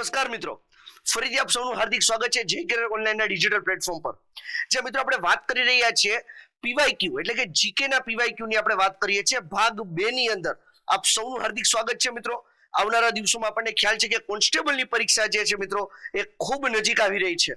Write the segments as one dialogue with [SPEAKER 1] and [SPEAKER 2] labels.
[SPEAKER 1] નમસ્કાર મિત્રો. ફરીથી આપ સૌનું હાર્દિક સ્વાગત છે જે કેરિયર ઓનલાઈનના ડિજિટલ પ્લેટફોર્મ પર. જે મિત્રો આપણે વાત કરી રહ્યા છીએ પીવાયક્યુ, એટલે કે જીકે ના પીવાયક્યુ ની આપણે વાત કરીએ છીએ. ભાગ બે ની અંદર આપ સૌનું હાર્દિક સ્વાગત છે મિત્રો. આવનારા દિવસોમાં આપણને ખ્યાલ છે કે કોન્સ્ટેબલની પરીક્ષા જે છે મિત્રો, એ ખૂબ નજીક આવી રહી છે.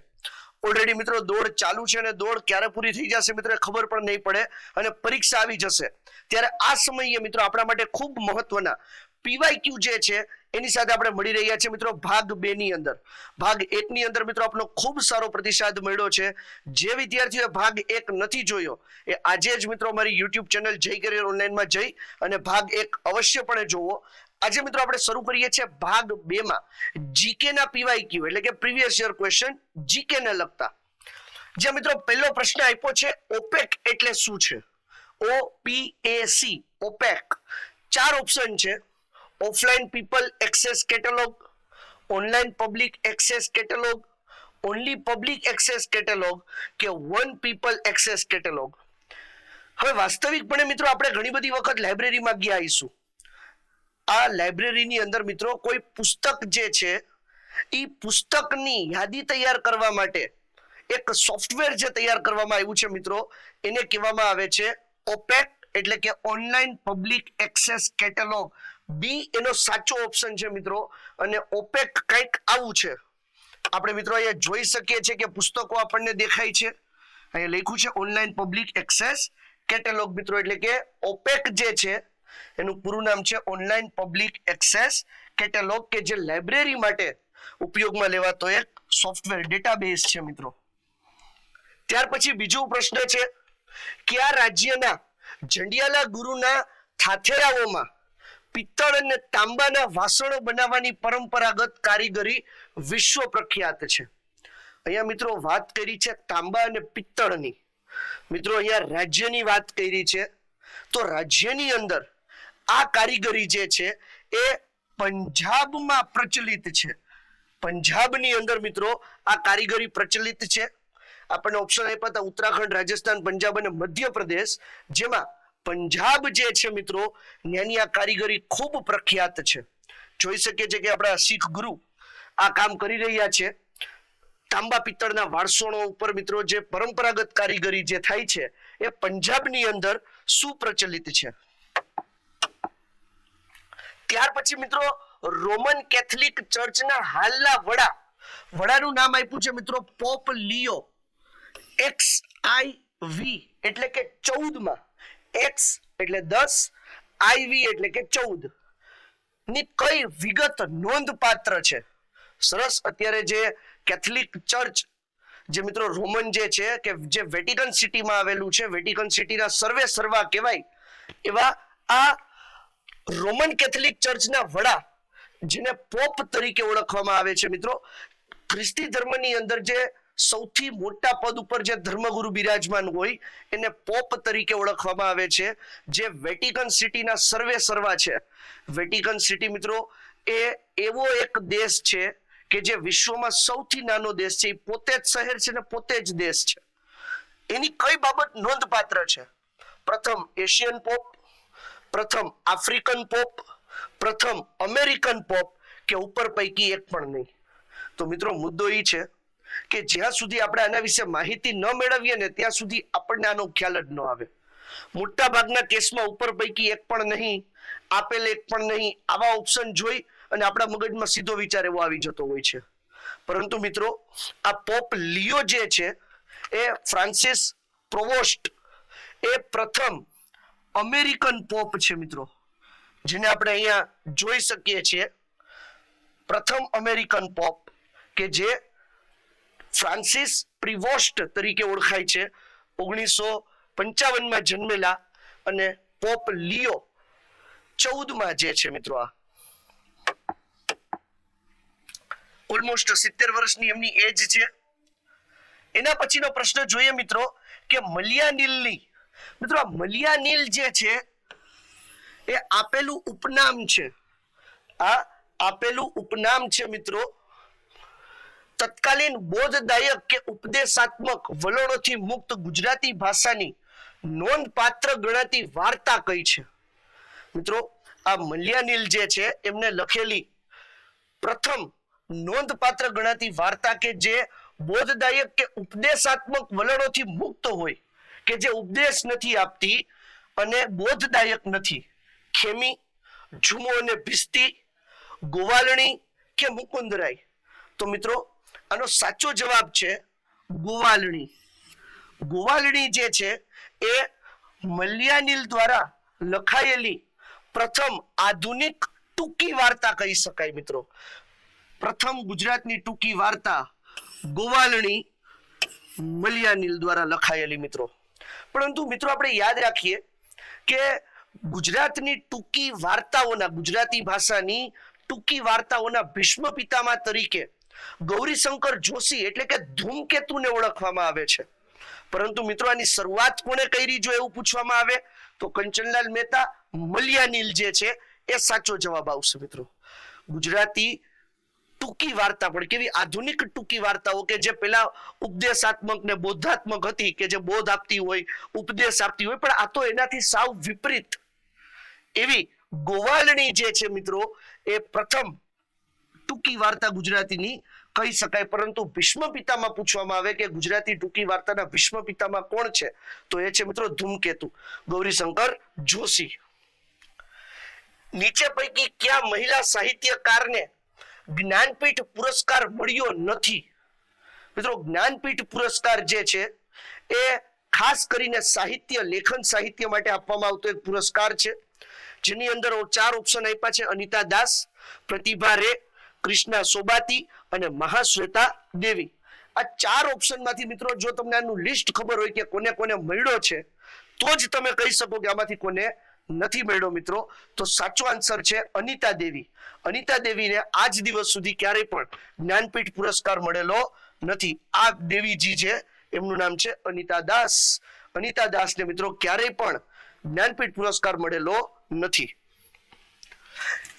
[SPEAKER 1] ઓલરેડી મિત્રો દોડ ચાલુ છે અને દોડ ક્યારે પૂરી થઈ જશે મિત્રો ખબર પણ નહીં પડે અને પરીક્ષા આવી જશે. ત્યારે આ સમયે મિત્રો આપણા માટે ખૂબ મહત્વના પીવાયક્યુ જે છે એની સાથે આપણે મળી રહ્યા છીએ મિત્રો ભાગ બે ની અંદર. ભાગ એક ની અંદર મિત્રો આપનો ખૂબ સારો પ્રતિસાદ મળ્યો છે. જે વિદ્યાર્થીઓએ ભાગ એક નથી જોયો, એ આજે જ મિત્રો મારી યુટ્યુબ ચેનલ જય કરિયર ઓનલાઈનમાં જઈ અને ભાગ એક અવશ્યપણે જોવો. આજે મિત્રો આપણે શરૂ કરીએ છીએ ભાગ બે માં. જીકે ના પીવાયક્યુ એટલે કે પ્રીવિયસ યર ક્વેશ્ચન જીકે ને લગતા. જે મિત્રો પહેલો પ્રશ્ન આપ્યો છે ઓપેક એટલે શું છે? O P A C OPAC ચાર ઓપ્શન છે. Offline people access catalogue online public access catalogue only public access catalogue કે વન પીપલ એક્સેસ કેટેલોગ હવે વાસ્તવિકપણે મિત્રો આપણે ઘણી બધી વખત લાઇબ્રેરીમાં ગયા આવીશું. આ લાઇબ્રેરીની અંદર મિત્રો કોઈ પુસ્તક જે છે, એ પુસ્તકની યાદી તૈયાર કરવા માટે, એક સોફ્ટવેર જે તૈયાર કરવામાં આવ્યું છે મિત્રો, એને કહેવામાં આવે છે ઓપેક, એટલે કે online public access catalogue B એનો સાચો ઓપ્શન છે મિત્રો. અને ઓપેક કંઈક આવું છે. આપણે મિત્રો અહીંયા જોઈ શકીએ છીએ કે પુસ્તકો આપણને દેખાય છે. અહીંયા લખ્યું છે ઓનલાઈન પબ્લિક એક્સેસ કેટેલોગ મિત્રો, એટલે કે ઓપેક જે છે, એનું પૂરું નામ છે ઓનલાઈન પબ્લિક એક્સેસ કેટેલોગ કે જે લાઇબ્રેરી માટે ઉપયોગમાં લેવાતો એક સોફ્ટવેર ડેટાબેઝ છે, મિત્રો. ત્યાર પછી બીજો પ્રશ્ન છે, કયા રાજ્યના જંડિયાલા ગુરુના થાથેરાઓમાં પિત્તળ અને તાંબાના વાસણો બનાવવાની પરંપરાગત કારીગરી વિશ્વ પ્રખ્યાત છે. અહીંયા મિત્રો વાત કરી છે તાંબા અને પિત્તળની. મિત્રો અહીંયા રાજ્યની વાત કરી છે. તો રાજ્યની અંદર આ કારીગરી જે છે એ પંજાબમાં પ્રચલિત છે. પંજાબની અંદર મિત્રો આ કારીગરી પ્રચલિત છે. આપણને ઓપ્શન આપ્યા હતા ઉત્તરાખંડ, રાજસ્થાન, પંજાબ અને મધ્યપ્રદેશ. જેમાં પંજાબ જે છે મિત્રો ત્યાંની આ કારીગરી ખૂબ પ્રખ્યાત છે. જોઈ શકીએ છીએ કે આપણા શીખ ગુરુ આ કામ કરી રહ્યા છે. તાંબા પિત્તળના વારસોણો ઉપર મિત્રો જે પરંપરાગત કારીગરી જે થાય છે, એ પંજાબની અંદર સુપ્રચલિત છે. ત્યાર પછી મિત્રો, રોમન કેથલિક ચર્ચના હાલના વડા, વડાનું નામ આપ્યું છે મિત્રો પોપ લિયો, એક્સ આઈ વી, એટલે કે ચૌદમાં એક્સ એટલે દસ આઈવી એટલે કે ચૌદ. ની કઈ વિગત નોંધપાત્ર છે? સરસ. અત્યારે જે કેથલિક ચર્ચ જે મિત્રો રોમન જે છે, કે જે વેટિકન સિટીમાં આવેલું છે વેટિકન સિટીના સર્વે સર્વા કહેવાય, એવા આ રોમન કેથલિક ચર્ચના વડા, જેને પોપ તરીકે ઓળખવામાં આવે છે મિત્રો, ખ્રિસ્તી ધર્મની અંદર જે સૌથી મોટા પદ ઉપર જે ધર્મગુરુ બિરાજમાન હોય, એને પોપ તરીકે ઓળખવામાં આવે છે. જે વેટિકન સિટીના સર્વે સર્વા છે. વેટિકન સિટી મિત્રો, એ એવો એક દેશ છે કે જે વિશ્વમાં સૌથી નાનો દેશ છે. એ પોતે જ શહેર છે ને પોતે જ દેશ છે. એની કઈ બાબત નોંધપાત્ર છે? પ્રથમ એશિયન પોપ, પ્રથમ આફ્રિકન પોપ, પ્રથમ અમેરિકન પોપ, કે ઉપર પૈકી એક પણ નહીં. તો મિત્રો મુદ્દો એ છે કે જ્યાં સુધી આપણે આના વિશે માહિતી ન મેળવીએ ને ત્યાં સુધી આપણને આનો ખ્યાલ જ ન આવે. મોટા ભાગના કેસમાં ઉપર પૈકી એક પણ નહીં, આપેલ એક પણ નહીં, આવા ઓપ્શન જોઈ અને આપણા મગજમાં સીધો વિચાર એવો આવી જતો હોય છે. પરંતુ મિત્રો, આ પોપ લિયો જે છે, એ ફ્રાન્સિસ પ્રોવોસ્ટ, એ પ્રથમ અમેરિકન પોપ છે મિત્રો. જેને આપણે અહીંયા જોઈ શકીએ છીએ. પ્રથમ અમેરિકન પોપ કે જે ફ્રાન્સિસ પ્રિવોસ્ટ તરીકે ઓળખાય છે. ઓગણીસો પંચાવનમાં જન્મેલા અને પોપ લિયો ચૌદમાં જે છે મિત્રો આ. ઓલમોસ્ટ સિત્તેર વર્ષની એમની એજ છે. એના પછીનો પ્રશ્ન જોઈએ મિત્રો કે મલિયાનીલની, મિત્રો આ મલિયાનીલ જે છે એ આપેલું ઉપનામ છે. આ આપેલું ઉપનામ છે મિત્રો તત્કાલીન બોધદાયક કે ઉપદેશાત્મક વલણોથી મુક્ત ગુજરાતી ભાષાની નોંધપાત્ર ગણાતી વાર્તા કઈ છે? મિત્રો, આ મલ્યાનીલ જે છે, એમને લખેલી પ્રથમ નોંધપાત્ર ગણાતી વાર્તા કે જે બોધદાયક કે ઉપદેશાત્મક વલણોથી મુક્ત હોય, કે જે ઉપદેશ નથી આપતી અને બોધદાયક નથી. ખેમી ઝુમો અને ભિસ્તી, ગોવાલણી કે મુકુંદરાય. તો મિત્રો આનો સાચો જવાબ છે ગોવાલણી. ગોવાલણી જે છે એ મલ્યાનિલ દ્વારા લખાયેલી પ્રથમ આધુનિક ટૂંકી વાર્તા કહી શકાય મિત્રો. પ્રથમ ગુજરાતની ટૂંકી વાર્તા ગોવાલણી મલિયાનીલ દ્વારા લખાયેલી મિત્રો. પરંતુ મિત્રો આપણે યાદ રાખીએ કે ગુજરાતની ટૂંકી વાર્તાઓના ગુજરાતી ભાષાની ટૂંકી વાર્તાઓના ભીષ્મ પિતામાં તરીકે ગૌરીશંકર જોશી એટલે કે ધૂમકેતુને ઓળખવામાં આવે છે. પરંતુ મિત્રો, આની શરૂઆત કોણે કરી જો એવું પૂછવામાં આવે, તો કંચનલાલ મહેતા મલિયાનીલ જે છે, એ સાચો જવાબ આવશે મિત્રો. ગુજરાતી ટૂંકી વાર્તા પણ, કેવી આધુનિક ટૂંકી વાર્તાઓ કે જે પેલા ઉપદેશાત્મક ને બોધાત્મક હતી કે જે બોધ આપતી હોય, ઉપદેશ આપતી હોય, પણ આ તો એનાથી સાવ વિપરીત. એવી ગોવાલણી જે છે મિત્રો, એ પ્રથમ ટૂંકી વાર્તા ગુજરાતીની કહી શકાય, પરંતુ ભીષ્મ પિતામાં પૂછવામાં આવે કે ગુજરાતી ટૂંકી વાર્તાના ભીષ્મ પિતામાં કોણ છે? તો એ છે મિત્રો ધૂમકેતુ. ગૌરીશંકર જોશી. નીચે પૈકી કયા મહિલા સાહિત્યકારને જ્ઞાનપીઠ પુરસ્કાર મળ્યો નથી? મિત્રો, જ્ઞાનપીઠ પુરસ્કાર જે છે, એ ખાસ કરીને સાહિત્ય, લેખન સાહિત્ય માટે આપવામાં આવતો એક પુરસ્કાર છે. જેની અંદર ચાર ઓપ્શન આપ્યા છે. અનિતા દાસ, પ્રતિભા રે કૃષ્ણા સોબાતી અને મહાશ્વેતા દેવી. આ ચાર ઓપ્શનમાંથી મિત્રો જો તમને આનું લિસ્ટ ખબર હોય કે કોને કોને મળ્યો છે, તો જ તમે કહી શકો કે આમાંથી કોને નથી મળ્યો મિત્રો. તો સાચો આન્સર છે અનિતા દેવી. અનિતા દેવીને આજ દિવસ સુધી ક્યારેય પણ જ્ઞાનપીઠ પુરસ્કાર મળેલો નથી. આ દેવીજી છે, એમનું નામ છે અનિતા દાસ. અનિતા દાસને મિત્રો ક્યારેય પણ જ્ઞાનપીઠ પુરસ્કાર મળેલો નથી.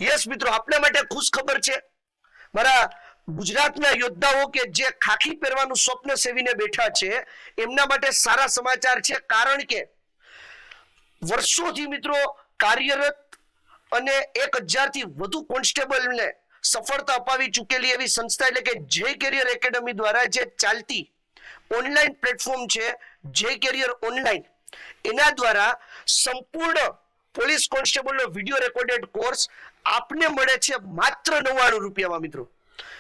[SPEAKER 1] યસ મિત્રો આપણા માટે ખુશ ખબર છે. મારા ગુજરાતના યોદ્ધાઓ કે જે ખાખી પહેરવાનું સ્વપ્ન સેવીને બેઠા છે, એમના માટે સારા સમાચાર છે. કારણ કે વર્ષોથી મિત્રો કાર્યરત અને એક હજારથી વધુ કોન્સ્ટેબલને સફળતા અપાવી ચૂકેલી એવી સંસ્થા એટલે કે જય કેરિયર એકેડમી દ્વારા જે ચાલતી ઓનલાઈન પ્લેટફોર્મ છે જય કેરિયર ઓનલાઈન એના દ્વારા સંપૂર્ણ પોલીસ કોન્સ્ટેબલનો વીડિયો રેકોર્ડેડ કોર્સ આપને મળે છે માત્ર નવ્વાણું રૂપિયામાં, મિત્રો.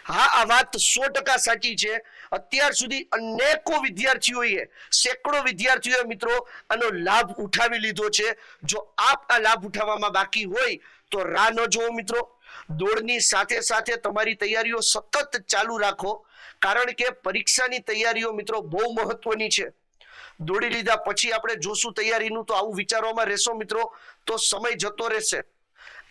[SPEAKER 1] હા, આ વાત સો ટકા સાચી છે. અત્યાર સુધી અનેકો વિદ્યાર્થીઓએ, સેંકડો વિદ્યાર્થીઓએ, મિત્રો, આનો લાભ ઉઠાવી લીધો છે. જો આપ આ લાભ ઉઠાવવામાં બાકી હોય, તો રાહ ન જોવો મિત્રો. દોડની સાથે સાથે તમારી તૈયારીઓ સતત ચાલુ રાખો. કારણ કે પરીક્ષાની તૈયારીઓ, મિત્રો, બહુ મહત્વની છે. દોડી લીધા પછી આપણે જોશું તૈયારીનું, તો આવું વિચારવામાં રહેશો, મિત્રો. તો સમય જતો રહેશે.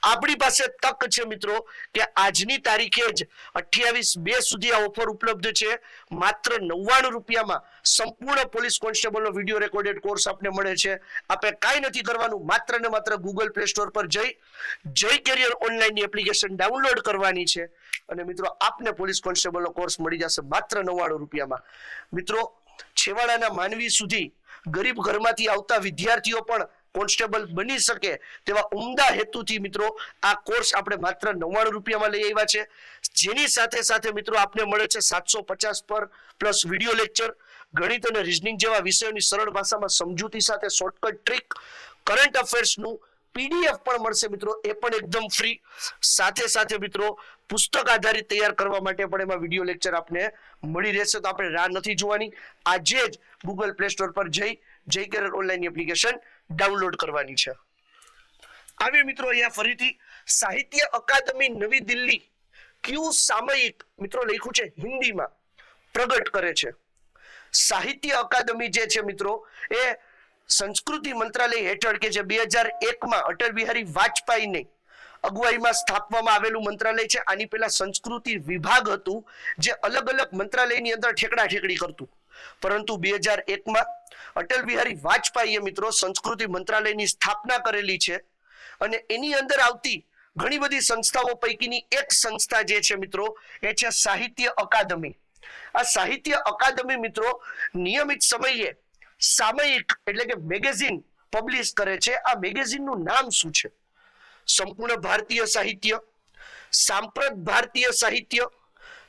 [SPEAKER 1] આપણી પાસે તક છે મિત્રો કે આજની તારીખે જ અઠ્યાવીસ બે સુધી આ ઓફર ઉપલબ્ધ છે. માત્ર નવ્વાણું રૂપિયામાં સંપૂર્ણ પોલીસ કોન્સ્ટેબલનો વીડિયો રેકોર્ડેડ કોર્સ આપને મળે છે. આપણે કાંઈ નથી કરવાનું, માત્ર ને માત્ર ગૂગલ પ્લે સ્ટોર પર જઈ જય કેરિયર ઓનલાઈનની એપ્લિકેશન ડાઉનલોડ કરવાની છે. અને મિત્રો, આપને પોલીસ કોન્સ્ટેબલનો કોર્સ મળી જશે માત્ર નવ્વાણું રૂપિયામાં. મિત્રો, છેવાડાના માનવી સુધી ગરીબ ઘરમાંથી આવતા વિદ્યાર્થીઓ પણ કોન્સ્ટેબલ બની શકે તેવા ઉમદા હેતુથી મિત્રો આ કોર્સ આપણે માત્ર નવ્વાણું રૂપિયામાં લઈ આવ્યા છે. જેની સાથે સાથે મિત્રો આપને મળે છે સાતસો પચાસ પર પ્લસ વીડિયો લેક્ચર. ગણિત અને રિઝનિંગ જેવા વિષયોની સરળ ભાષામાં સમજૂતી સાથે શોર્ટકટ ટ્રીક કરંટ અફેર્સનું પીડીએફ પણ મળશે મિત્રો, એ પણ એકદમ ફ્રી સાથે સાથે મિત્રો, પુસ્તક આધારિત તૈયાર કરવા માટે પણ એમાં વીડિયો લેક્ચર આપને મળી રહેશે, તો આપણે રાહ નથી જોવાની. આજે જ ગૂગલ પ્લે સ્ટોર પર જઈ જય કેરળ ઓનલાઈન એપ્લિકેશન ડાઉનલોડ કરવાની છે. આવી મિત્રો, અહીંયા ફરીથી સાહિત્ય અકાદમી નવી દિલ્હી ક્યુ સામયિક મિત્રો લખ્યું છે હિન્દીમાં, પ્રગટ કરે છે. સાહિત્ય અકાદમી જે છે મિત્રો, એ સંસ્કૃતિ મંત્રાલય હેઠળ કે જે બે હજાર એકમાં અટલ બિહારી વાજપેયીને અગુવાઈમાં સ્થાપવામાં આવેલું મંત્રાલય છે, આની પહેલા સંસ્કૃતિ વિભાગ હતું, જે અલગ અલગ મંત્રાલયની અંદર ઠેકડા ઠેકડી કરતું. પરંતુ બે હજાર એકમાં અટલ બિહારી વાજપેયીએ મિત્રો સંસ્કૃતિ મંત્રાલયની સ્થાપના કરેલી છે અને એની અંદર આવતી ઘણી બધી સંસ્થાઓ પૈકીની એક સંસ્થા જે છે મિત્રો એ છે સાહિત્ય અકાદમી. આ સાહિત્ય અકાદમી મિત્રો નિયમિત સમયે સામયિક એટલે કે મેગેઝિન પબ્લિશ કરે છે. આ મેગેઝિનનું નામ શું છે? સંપૂર્ણ ભારતીય સાહિત્ય, સાંપ્રત ભારતીય સાહિત્ય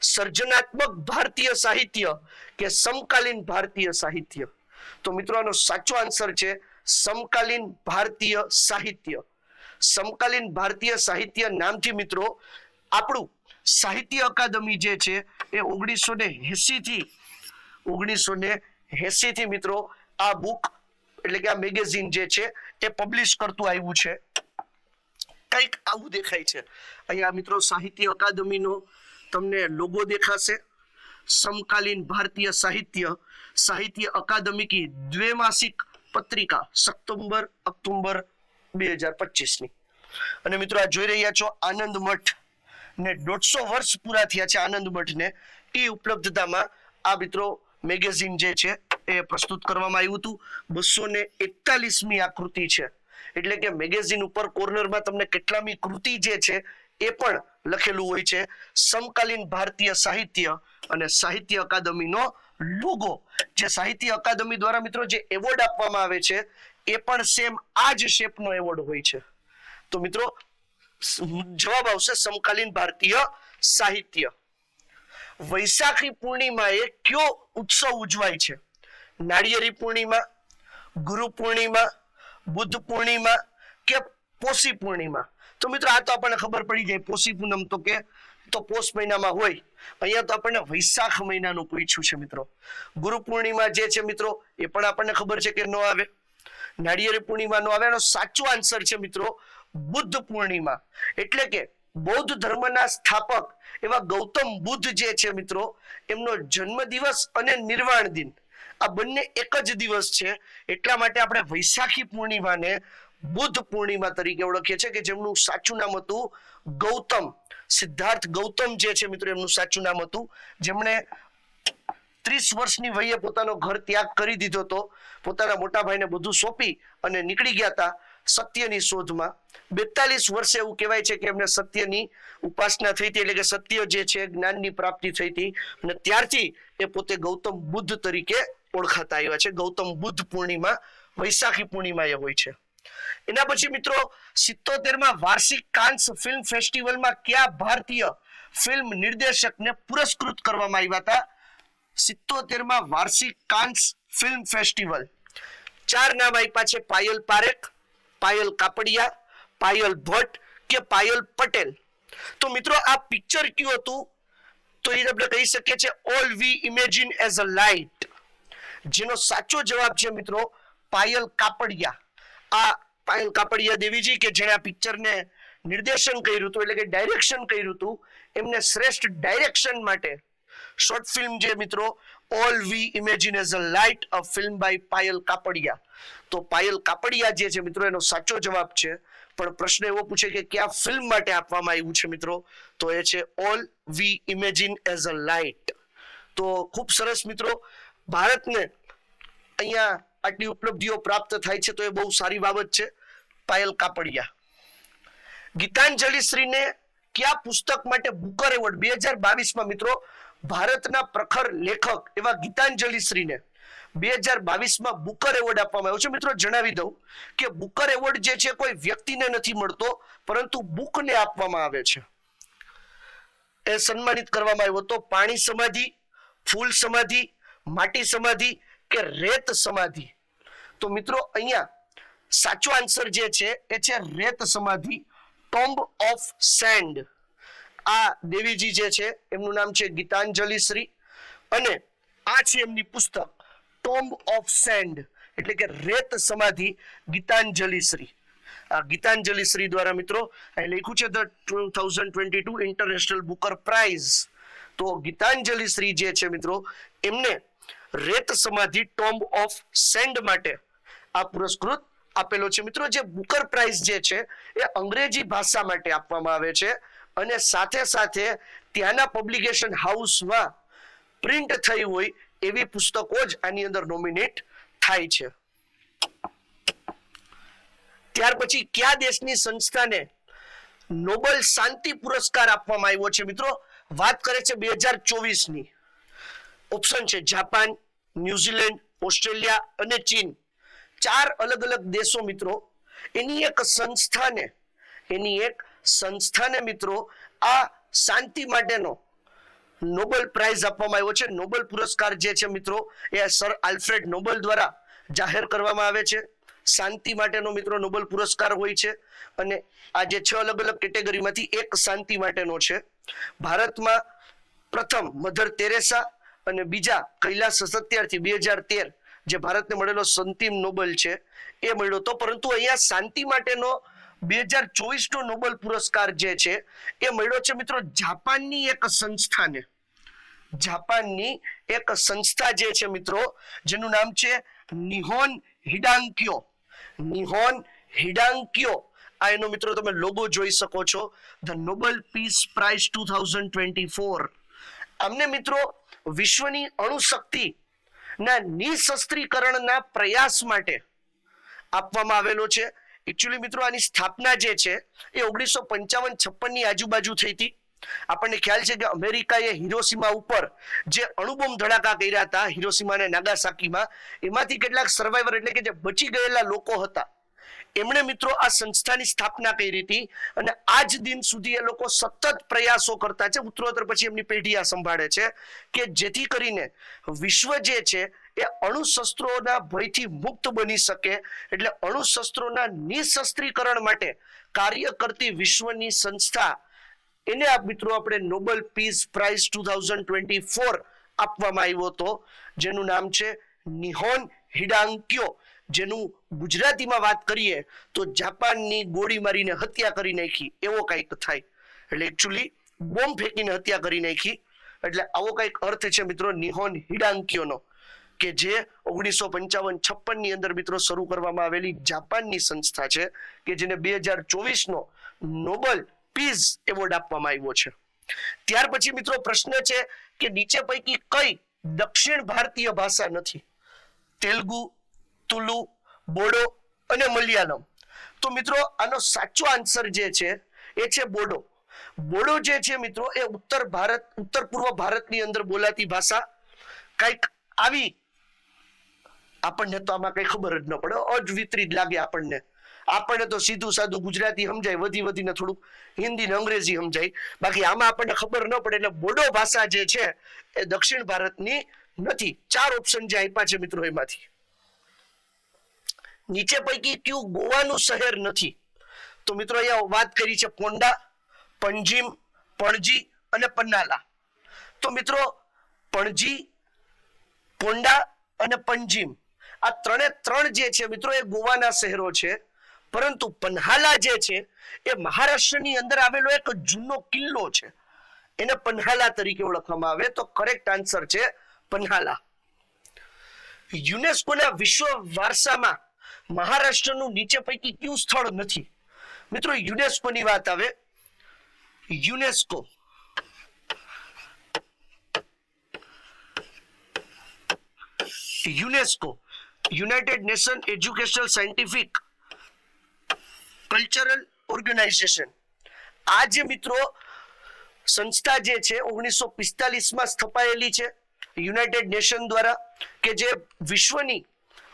[SPEAKER 1] સર્જનાત્મક ભારતીય સાહિત્ય કે સમકાલીન ભારતીય સાહિત્ય? તો મિત્રો, આનો સાચો આન્સર છે સમકાલીન ભારતીય સાહિત્ય. સમકાલીન ભારતીય સાહિત્ય નામથી મિત્રો, આપણું સાહિત્ય અકાદમી જે છે એ ઓગણીસો ને એસી થી ઓગણીસો ને એસી થી મિત્રો, આ બુક એટલે કે આ મેગેઝિન જે છે એ પબ્લિશ કરતું આવ્યું છે. કંઈક આવું દેખાય છે. અહીંયા મિત્રો, સાહિત્ય અકાદમીનો તમને લોગો દેખાશે. સમકાલીન ભારતીય સાહિત્ય સાહિત્ય અકાદમિકી દ્વૈમાસિક પત્રિકા સપ્ટેમ્બર, ઓક્ટોબર બે હજાર પચીસની. અને મિત્રો આ જોઈ રહ્યા છો આનંદ મઠ ને દોઢસો વર્ષ પૂરા થયા છે આનંદ મઠને. એ ઉપલબ્ધતામાં આ મિત્રો મેગેઝિન જે છે એ પ્રસ્તુત કરવામાં આવ્યું હતું. બસો ને એકતાલીસમી આકૃતિ છે. એટલે કે મેગેઝિન ઉપર કોર્નરમાં તમને કેટલામી કૃતિ જે છે એ પણ લખેલું હોય છે, સમકાલીન ભારતીય સાહિત્ય અને સાહિત્ય અકાદમીનો લોગો. જે સાહિત્ય અકાદમી દ્વારા મિત્રો જે એવોર્ડ આપવામાં આવે છે, એ પણ સેમ આ જ શેપનો એવોર્ડ હોય છે. તો મિત્રો, જવાબ આવશે સમકાલીન ભારતીય સાહિત્ય. વૈશાખી પૂર્ણિમાએ કયો ઉત્સવ ઉજવાય છે? નાળિયેરી પૂર્ણિમા, ગુરુ પૂર્ણિમા, બુદ્ધ પૂર્ણિમા કે પોષી પૂર્ણિમા? તો મિત્રો આ તો આપણને ખબર પડી જાય પોષી પૂનમ તો કે તો પોષ મહિનામાં હોય. અહીંયા તો આપણને વૈશાખ મહિનાનું પૂછ્યું છે મિત્રો. ગુરુ પૂર્ણિમા જે છે મિત્રો, એ પણ આપણને ખબર છે કે ન આવે. નાળિયેર પૂર્ણિમા નો આવે એનો સાચો આન્સર છે મિત્રો, બુદ્ધ પૂર્ણિમા. એટલે કે બૌદ્ધ ધર્મના સ્થાપક એવા ગૌતમ બુદ્ધ જે છે મિત્રો, એમનો જન્મદિવસ અને નિર્વાણ દિન. આ બંને એક જ દિવસ છે. એટલા માટે આપણે વૈશાખી પૂર્ણિમાને બુદ્ધ પૂર્ણિમા તરીકે ઓળખીએ છીએ કે જેમનું સાચું નામ હતું ગૌતમ. સિદ્ધાર્થ ગૌતમ જે છે મિત્રો, એમનું સાચું નામ હતું. જેમણે ત્રીસ વર્ષની વયે પોતાનો ઘર ત્યાગ કરી દીધો હતો. પોતાના મોટા ભાઈને બધું સોંપી અને નીકળી ગયા હતા સત્યની શોધમાં. બેતાલીસ વર્ષે એવું કહેવાય છે કે એમને સત્યની ઉપાસના થઈ હતી એટલે કે સત્ય જે છે જ્ઞાનની પ્રાપ્તિ થઈ હતી અને ત્યારથી એ પોતે ગૌતમ બુદ્ધ તરીકે ઓળખાતા આવ્યા છે. ગૌતમ બુદ્ધ પૂર્ણિમા, વૈશાખી પૂર્ણિમા એ હોય છે. એના પછી મિત્રો સિત્તોતેરમાં વાર્ષિક કાન્સ ફિલ્મ ફેસ્ટિવલમાં કયા ભારતીય ફિલ્મ નિર્દેશકને પુરસ્કૃત કરવામાં આવ્યા હતા? સિત્તોતેરમાં વાર્ષિક કાન્સ ફિલ્મ ફેસ્ટિવલ. ચાર નામ આપ્યા છે, પાયલ પારેખ, પાયલ કાપડિયા, પાયલ ભટ્ટ કે પાયલ પટેલ. તો મિત્રો, આ પિક્ચર કયું હતું? તો એ આપણે કહી શકીએ છીએ all we imagine as a light જેનો સાચો જવાબ છે મિત્રો, પાયલ કાપડિયા. આ પાયલ કાપડિયા દેવીજી કે જેણે આ પિક્ચરને નિર્દેશન કર્યું હતું, એટલે કે ડાયરેક્શન કર્યું હતું, એમને શ્રેષ્ઠ ડાયરેક્શન માટે શોર્ટ ફિલ્મ જે મિત્રો all we imagine as a light a film by Payal Kapadia. તો પાયલ કાપડિયા જે છે મિત્રો, એનો સાચો જવાબ છે. પણ પ્રશ્ન એવો પૂછે કે કયા ફિલ્મ માટે આપવામાં આવ્યું છે મિત્રો? તો એ છે all we imagine as a light તો ખૂબ સરસ મિત્રો, ભારતને અહીંયા આટલી ઉપલબ્ધિઓ પ્રાપ્ત થાય છે તો એ બહુ સારી બાબત છે. પાયલ કાપડિયા. ગીતાંજલિ શ્રીને કયા પુસ્તક માટે બુકર એવોર્ડ? બે હજાર બાવીસમાં મિત્રો, ભારતના પ્રખર લેખક એવા ગીતાંજલિ શ્રીને બે હજાર બાવીસમાં બુકર એવોર્ડ આપવામાં આવ્યો છે. મિત્રો, જણાવી દઉં કે બુકર એવોર્ડ જે છે કોઈ વ્યક્તિને નથી મળતો, પરંતુ બુકને આપવામાં આવે છે. એ સન્માનિત કરવામાં આવ્યો તો પાણી સમાધિ, ફૂલ સમાધિ, માટી સમાધિ કે રેત સમાધિ? તો મિત્રો અહીંયા સાચો આન્સર જે છે, એ છે રેત સમાધિ ટોમ્બ ઓફ સેન્ડ આ દેવીજી જે છે, એમનું નામ છે ગીતાંજલિ શ્રી. અને આ છે એમની પુસ્તક ટોમ્બ ઓફ સેન્ડ એટલે કે રેત સમાધિ, ગીતાંજલિ શ્રી. આ ગીતાંજલિ શ્રી દ્વારા મિત્રો લખ્યું છે the thousand twenty two international Booker prize તો ગીતાંજલિ શ્રી જે છે મિત્રો, એમને રેત સમાધિ ટોમ્બ ઓફ સેન્ડ માટે આ પુરસ્કૃત આપેલો છે. મિત્રો, જે બુકર પ્રાઇઝ જે છે, એ અંગ્રેજી ભાષા માટે આપવામાં આવે છે અને સાથે સાથે ત્યાંના પબ્લિકેશન હાઉસમાં પ્રિન્ટ થઈ હોય એવી પુસ્તકો જ આની અંદર નોમિનેટ થાય છે. ત્યાર પછી કયા દેશની સંસ્થાને નોબલ શાંતિ પુરસ્કાર આપવામાં આવ્યો છે? મિત્રો, વાત કરે છે બે હજાર ચોવીસની. ઓપ્શન છે જાપાન, ન્યુઝીલેન્ડ, ઓસ્ટ્રેલિયા અને ચીન. ચાર અલગ અલગ દેશો મિત્રો, એની એક સંસ્થાને, એની એક સંસ્થાને મિત્રો, આ શાંતિ માટેનો નોબેલ પ્રાઇઝ આપવામાં આવ્યો છે. નોબેલ પુરસ્કાર જે છે મિત્રો, એ સર આલ્ફ્રેડ નોબેલ દ્વારા જાહેર કરવામાં આવે છે. શાંતિ માટેનો મિત્રો નોબેલ પુરસ્કાર હોય છે અને આ જે છ અલગ અલગ કેટેગરીમાંથી એક શાંતિ માટેનો છે. ભારતમાં પ્રથમ મધર તેરેસા અને બીજા કૈલાસ સત્યાર્થી બે હજાર તેર જે ભારતને મળેલો સંતિમ નોબલ છે, એ મળ્યો તો પરંતુ અહીંયા શાંતિ માટેનો બે હજાર ચોવીસ નો નોબેલ પુરસ્કાર જે છે, એ મળ્યો છે મિત્રો જાપાનની એક સંસ્થાને. જાપાનની એક સંસ્થા જે છે મિત્રો, જેનું નામ છે નિહોન હિડાંક્યો. નિહોન હિડાંક્યો. આ એનો મિત્રો તમે લોગો જોઈ શકો છો. The Nobel peace prize two thousand twenty four અમને મિત્રો વિશ્વની અણુશક્તિ ના નિશસ્ત્રીકરણના પ્રયાસ માટે આપવામાં આવેલો છે. એકચ્યુઅલી મિત્રો, આની સ્થાપના જે છે, એ ઓગણીસો પંચાવન છપ્પનની આજુબાજુ થઈ હતી. આપણને ખ્યાલ છે કે અમેરિકાએ હિરોસીમા ઉપર જે અણુબોમ્બ ધડાકા કર્યા હતા હિરોસીમા અને નાગાસાકીમાં, એમાંથી કેટલાક સર્વાઈવર એટલે કે જે બચી ગયેલા લોકો હતા એમણે મિત્રો આ સંસ્થાની સ્થાપના કરી હતી અને આજ દિન સુધી એ લોકો સતત પ્રયાસો કરતા છે. ઉત્તરોત્તર પછી એમની પેઢી આ સંભાળે છે કે જેથી કરીને વિશ્વ જે છે એ અણુશસ્ત્રોના ભયથી મુક્ત બની શકે એટલે અણુશસ્ત્રોના નિશસ્ત્રીકરણ માટે કાર્ય કરતી વિશ્વની સંસ્થા એને આ મિત્રો આપણે Nobel peace prize two thousand twenty four આપવામાં આવ્યો હતો. જેનું નામ છે નિહોન હિડાંક્યો. જેનું ગુજરાતીમાં વાત કરીએ તો જાપાનની ગોળી મારીને હત્યા કરી નાખી. એવો કંઈક થાય. એટલે એકચ્યુઅલી બોમ્બ ફેંકીને હત્યા કરી નાખી. એટલે આવો કંઈક અર્થ છે મિત્રો નિહોન હિડાંક્યોનો કે જે ઓગણીસો પંચાવન છપ્પનની અંદર મિત્રો શરૂ કરવામાં આવેલી જાપાનની સંસ્થા છે, કે જેને બે હજાર ચોવીસ નો નોબલ પીઝ એવોર્ડ આપવામાં આવ્યો છે. ત્યાર પછી મિત્રો પ્રશ્ન છે કે નીચે પૈકી કઈ દક્ષિણ ભારતીય ભાષા નથી? તેલુગુ તુલુ, બોડો અને મલયાલમ. તો મિત્રો, આનો સાચો આન્સર જે છે, એ છે બોડો. બોડો જે છે મિત્રો, એ ઉત્તર ભારત, ઉત્તર પૂર્વ ભારતની અંદર બોલાતી ભાષા. કંઈક આવી. આપણને તો આમાં કઈ ખબર જ ન પડે, અજવિતરી જ લાગે આપણને. આપણને તો સીધું સાદું ગુજરાતી સમજાય, વધી વધીને થોડુંક હિન્દી ને અંગ્રેજી સમજાય. બાકી આમાં આપણને ખબર ન પડે એટલે બોડો ભાષા જે છે, એ દક્ષિણ ભારતની નથી. ચાર ઓપ્શન જે આપ્યા છે મિત્રો એમાંથી. નીચે પૈકી કયું ગોવાનું શહેર નથી. તો મિત્રો અહીંયા વાત કરી છે પોંડા, પણજીમ, પણજી અને પન્નાલા. તો મિત્રો, પણજી, પોંડા અને પંજીમ આ ત્રણે ત્રણ જે છે મિત્રો એ ગોવાના શહેરો છે. પરંતુ પન્હાલા જે છે એ મહારાષ્ટ્રની અંદર આવેલો એક જૂનો કિલ્લો છે. એને પન્હાલા તરીકે ઓળખવામાં આવે. તો કરેક્ટ આન્સર છે પન્હાલા. યુનેસ્કોના વિશ્વ વારસામાં મહારાષ્ટ્રનું નીચે પૈકી કયું સ્થળ નથી? મિત્રો, યુનેસ્કોની વાત આવે. UNESCO. UNESCO, United Nation Educational Scientific Cultural Organization. આ જે મિત્રો, સંસ્થા જે છે, ઓગણીસો પિસ્તાલીસમાં સ્થપાયેલી છે યુનાઇટેડ નેશન દ્વારા, કે જે વિશ્વની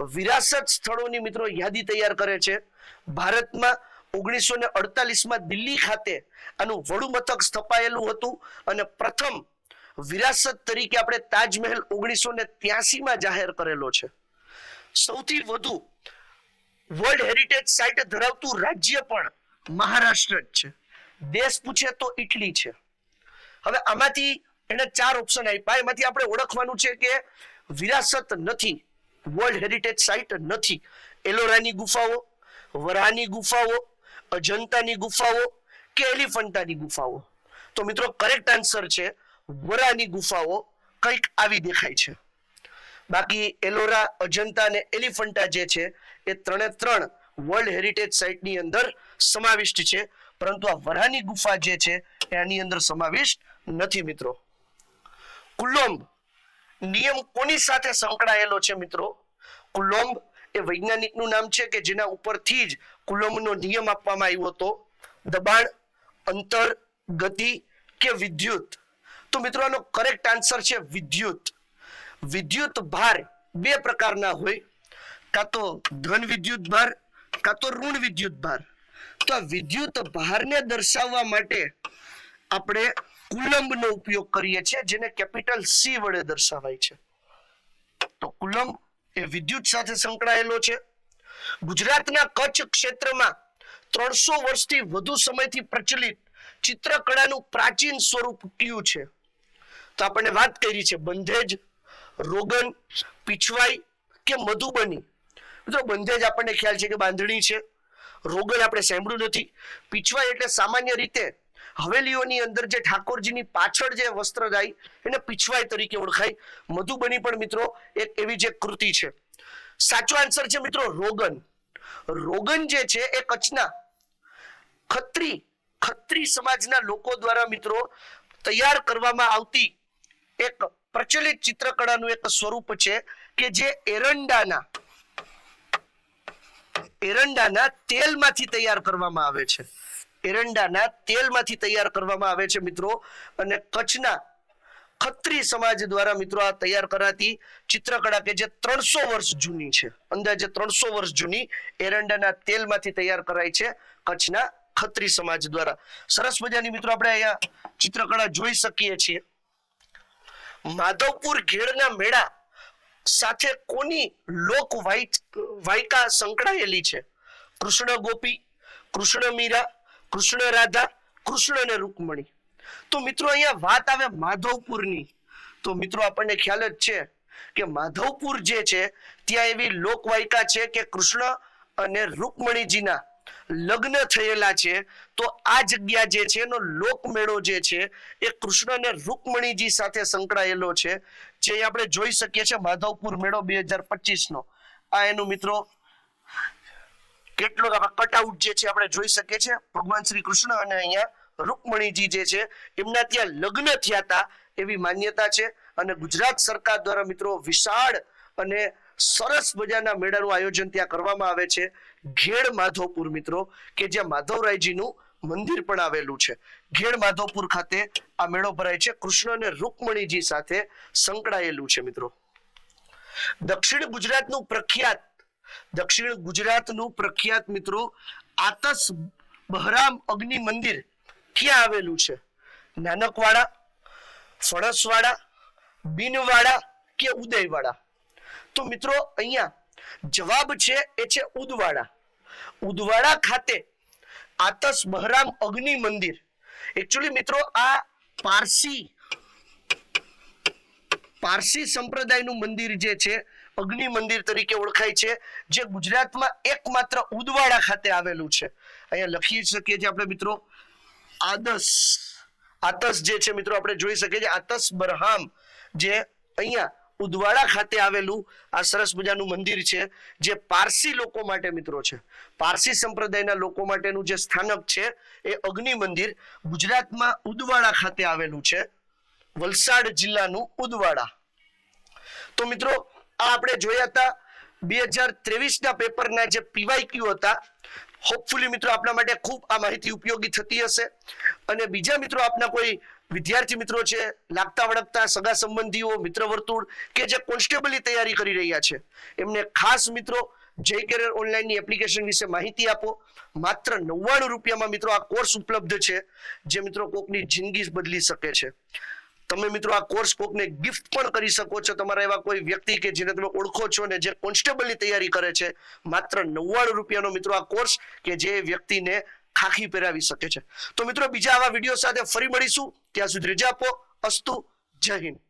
[SPEAKER 1] વિરાસત સ્થળોની મિત્રો યાદી તૈયાર કરે છે. ભારતમાં ઓગણીસો ને અડતાલીસમાં દિલ્હી ખાતે આનું વડુ મથક સ્થપાયેલું હતું અને પ્રથમ વિરાસત તરીકે આપણે તાજમહેલ ઓગણીસો ને ત્યાસીમાં જાહેર કરેલો છે. સૌથી વધુ વર્લ્ડ હેરિટેજ સાઇટ ધરાવતું રાજ્ય પણ મહારાષ્ટ્ર જ છે. દેશ પૂછે તો ઇટલી છે. હવે આમાંથી એને ચાર ઓપ્શન આપ્યા. એમાંથી આપણે ઓળખવાનું છે કે વિરાસત નથી. વર્લ્ડ હેરિટેજ સાઇટ નથી. એલોરાની ગુફાઓ વરાની ગુફાઓ, અજંતાની ગુફાઓ કે એલિફન્ટાની ગુફાઓ? તો મિત્રો કરેક્ટ આન્સર છે વરાની ગુફાઓ કંઈક આવી દેખાય છે. બાકી એલોરા, અજંતા અને એલિફન્ટા જે છે, એ ત્રણે ત્રણ વર્લ્ડ હેરિટેજ સાઇટની અંદર સમાવિષ્ટ છે. પરંતુ આ વરાની ગુફા જે છે, એની અંદર સમાવિષ્ટ નથી મિત્રો. કુલોમ્બ નિયમ કોની સાથે સંકળાયેલો છે મિત્રો? કુલોમ્બ એ વૈજ્ઞાનિકનું નામ છે કે જેના ઉપરથી જ કુલોમ્બનો નિયમ આપવામાં આવ્યો હતો. દબાણ, અંતર, ગતિ કે વિદ્યુત? તો મિત્રો, આનો કરેક્ટ આન્સર છે વિદ્યુત. વિદ્યુત ભાર બે પ્રકારના હોય. કાં તો ધન વિદ્યુત ભાર, કાં તો ઋણ વિદ્યુત ભાર. તો આ વિદ્યુત ભારને દર્શાવવા માટે આપણે કુલંબનો ઉપયોગ કરીએ છીએ, જેને કેપિટલ સી વડે દર્શાવાય છે. તો કુલંબ એ વિદ્યુત સાથે સંકળાયેલો છે. ગુજરાતના કચ્છ ક્ષેત્રમાં ત્રણસો વર્ષથી વધુ સમયથી પ્રચલિત ચિત્રકળાનું પ્રાચીન સ્વરૂપ કયું છે? તો આપણને વાત કરી છે બંધેજ, રોગન, પીછવાઈ કે મધુબની. મિત્રો, બંધેજ આપણને ખ્યાલ છે કે બાંધણી છે. રોગન આપણે સાંભળ્યું નથી. પીછવાઈ એટલે સામાન્ય રીતે હવેલીઓની અંદર જે ઠાકોરજીની પાછળ જે વસ્ત્ર જાય એને પીછવાય તરીકે ઓળખાય. મધુબની પણ મિત્રો એક એવી જે કૃતિ છે. સાચો આન્સર છે મિત્રો રોગન. રોગન જે છે એ કચ્છના ખત્રી ખત્રી સમાજના લોકો દ્વારા મિત્રો તૈયાર કરવામાં આવતી એક પ્રચલિત ચિત્રકળાનું એક સ્વરૂપ છે કે જે એરંડાના એરંડાના તેલમાંથી તૈયાર કરવામાં આવે છે. એરંડાના તેલમાંથી તૈયાર કરવામાં આવે છે મિત્રો. અને કચ્છના ખત્રી સમાજ દ્વારા મિત્રો આ તૈયાર કરાતી ચિત્રકળા કે જે ત્રણસો વર્ષ જૂની છે. અંદાજે ત્રણસો વર્ષ જૂની એરંડાના તેલમાંથી તૈયાર કરાય છે કચ્છના ખત્રી સમાજ દ્વારા. સરસ મજાની મિત્રો આપણે અહીંયા ચિત્રકળા જોઈ શકીએ છીએ. માધવપુર ઘેડના મેળા સાથે કોની લોક વાયકા સંકળાયેલી છે? કૃષ્ણ ગોપી, કૃષ્ણ મીરા કૃષ્ણ રાધા, કૃષ્ણ અને રૂકમણી. તો મિત્રો અહીંયા વાત આવે માધવપુરની. તો મિત્રો આપણને ખ્યાલ જ છે કે માધવપુર જે છે, ત્યાં એવી લોકવાયકા છે કે કૃષ્ણ અને રૂકમણીજીના લગ્ન થયેલા છે. તો આ જગ્યા જે છે, એનો લોકમેળો જે છે, એ કૃષ્ણ અને રૂકમણીજી સાથે સંકળાયેલો છે. જે આપણે જોઈ શકીએ છીએ માધવપુર મેળો બે હજાર પચીસ નો આ એનું મિત્રો કેટલો કટઆઉટ જે છે આપણે જોઈ શકીએ છીએ. ભગવાન શ્રી કૃષ્ણ અને અહીંયા રૂકમણીજી જે છે, એમના ત્યાં લગ્ન થયા હતા એવી માન્યતા છે. અને ગુજરાત સરકાર દ્વારા મિત્રો વિશાળ અને સરસ મજાના મેળાનું આયોજન ત્યાં કરવામાં આવે છે. ઘેડ માધવપુર મિત્રો, કે જ્યાં માધવરાયજીનું મંદિર પણ આવેલું છે. ઘેડ માધવપુર ખાતે આ મેળો ભરાય છે. કૃષ્ણ અને રૂકમણીજી સાથે સંકળાયેલું છે મિત્રો. દક્ષિણ ગુજરાતનું પ્રખ્યાત દક્ષિણ ગુજરાતનું પ્રખ્યાત મિત્રો આતસ બહરામ અગ્નિ મંદિર ક્યાં આવેલું છે? નાનકવાડા, ફણસવાડા, બિનવાડા કે ઉદયવાડા? તો મિત્રો અહીંયા જવાબ છે એ છે ઉદવાડા. ઉદવાડા ખાતે આતસ બહરામ અગ્નિ મંદિર. એકચ્યુઅલી મિત્રો આ પારસી પારસી સંપ્રદાયનું મંદિર જે છે અગ્નિ મંદિર તરીકે ઓળખાય છે, જે ગુજરાતમાં એકમાત્ર ઉદવાડા ખાતે આવેલું છે. અહીંયા લખી શકીએ છીએ આપણે મિત્રો, આદસ, આતસ જે છે મિત્રો આપણે જોઈ શકીએ છીએ, આતસ બરહામ જે અહીંયા ઉદવાડા ખાતે આવેલું આ સરસ મજાનું મંદિર છે, જે પારસી લોકો માટે મિત્રો છે. પારસી સંપ્રદાયના લોકો માટેનું જે સ્થાનક છે, એ અગ્નિ મંદિર ગુજરાતમાં ઉદવાડા ખાતે આવેલું છે, વલસાડ જિલ્લાનું ઉદવાડા. તો મિત્રો આ આપણે જોયા હતા બે હજાર ત્રેવીસ ના પેપરના જે પીવાયક્યુ હતા. હોપફુલી મિત્રો આપના માટે ખૂબ આ માહિતી ઉપયોગી થતી હશે. અને બીજા મિત્રો આપના કોઈ વિદ્યાર્થી મિત્રો છે, લાગતા વળગતા સગા સંબંધીઓ, મિત્ર વર્તુળ કે જે કોન્સ્ટેબલની તૈયારી કરી રહ્યા છે, એમને ખાસ મિત્રો જય કેરિયર ઓનલાઈનની એપ્લિકેશન વિશે માહિતી આપો. માત્ર નવ્વાણું રૂપિયામાં મિત્રો આ કોર્સ ઉપલબ્ધ છે, જે મિત્રો કોકની જિંદગી બદલી શકે છે. તમે મિત્રો આ કોર્સ કોકને ગિફ્ટ પણ કરી શકો છો. તમારા એવા કોઈ વ્યક્તિ કે જેને તમે ઓળખો છો ને જે કોન્સ્ટેબલની તૈયારી કરે છે, માત્ર નવ્વાણું રૂપિયાનો મિત્રો આ કોર્સ કે જે વ્યક્તિને ખાખી પહેરાવી શકે છે. તો મિત્રો બીજા આવા વીડિયો સાથે ફરી મળીશું. ત્યાં સુધી રજા આપો. અસ્તુ, જય હિન્દ.